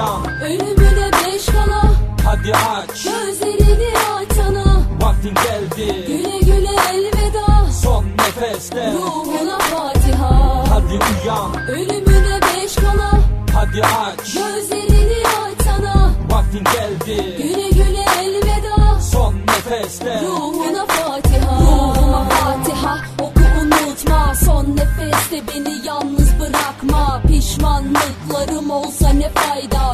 uyan Ölümüne beş kala. Hadi aç. Gözlerini aç sana Vaktin geldi. Güle güle elveda. Son nefeste. Ruhuna Fatiha. Hadi uyan. Ölümüne beş kala. Hadi aç. Gözlerini aç sana Vaktin geldi. Güle güle elveda. Son nefeste. Ruhuna Fatiha. Ruhuna Fatiha. Oku unutma. Son nefeste beni yalnız bırakma. Pişmanlıklarım olsa ne fayda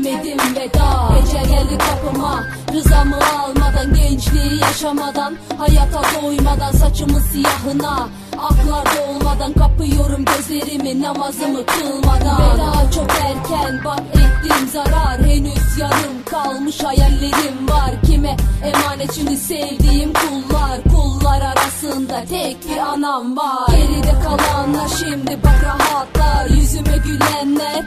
bak edemedim veda. Gece geldi kapıma. Rızamı almadan Gençliği yaşamadan Hayata doymadan Saçımı siyahına. Aklarda olmadan kapıyorum gözlerimi namazımı kılmadan. Veda çok erken bak ettim zarar. Henüz yarım kalmış hayallerim var. Kime emanet? Şimdi sevdiğim kullar. Kullar arasında tek bir anam var. Geride kalanlar şimdi bak rahatlar. Yüzüme gülenler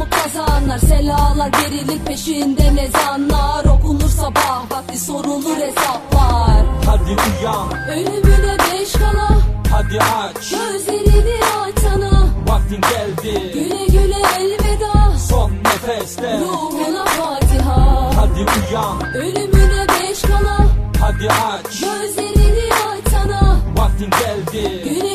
kuyumu kazanlar Selalar gerilik peşinden ezanlar Okunur sabah vakti sorulur hesaplar. Hadi uyan. Ölümüne beş kala Hadi aç. Gözlerini aç sana Vaktin geldi. Güle güle elveda. Son nefeste. Ruhuna Fatiha. Hadi uyan. Ölümüne beş kala Hadi aç. Gözlerini aç sana Vaktin geldi. Güle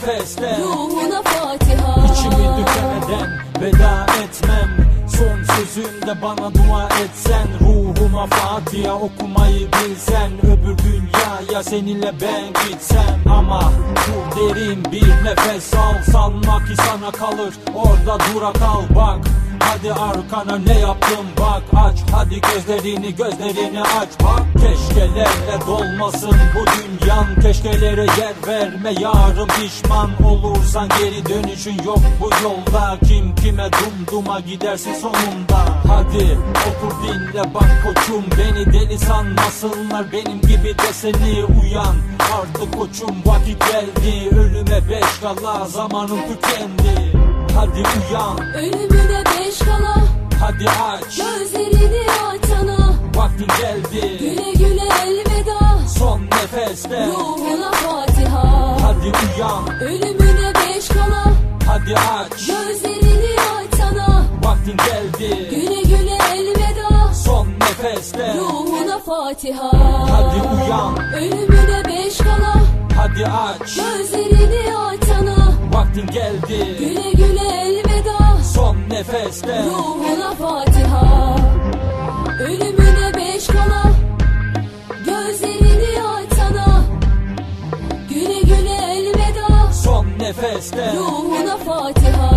nefeste. Ruhuna Fatiha. İçimi tükemeden veda etmem. Son sözümde bana dua etsen Ruhuma Fatiha okumayı bilsen. Öbür dünyaya seninle ben gitsem. Ama bu derin bir nefes al. Sanma ki sana kalır. Orada dura kal bak Hadi arkana ne yaptım bak aç. Hadi gözlerini gözlerini aç. Bak Keşkelerle dolmasın bu dünyan. Keşkelere yer verme yarın pişman olursan Geri dönüşün yok. Bu yolda Kim kime dumduma gidersin sonunda. Hadi otur dinle bak koçum. Beni deli sanmasınlar benim gibi de seni uyan. Artık koçum vakit geldi. Ölüme beş kala zamanım tükendi Hadi uyan. Ölümüne beş kala. Hadi aç. Gözlerini aç sana Vaktin geldi. Güle güle elveda. Son nefeste. Ruhuna Fatiha. Hadi uyan. Ölümüne beş kala. Hadi aç. Gözlerini aç sana Vaktin geldi. Güle güle elveda. Son nefeste. Ruhuna Fatiha. Hadi uyan. Ölümüne beş kala. Hadi aç. Gözlerini aç Vaktin geldi. Güle güle elveda. Son nefeste. Ruhuna Fatiha. Ölümüne beş kala. Gözlerini aç sana Güle güle elveda. Son nefeste. Ruhuna Fatiha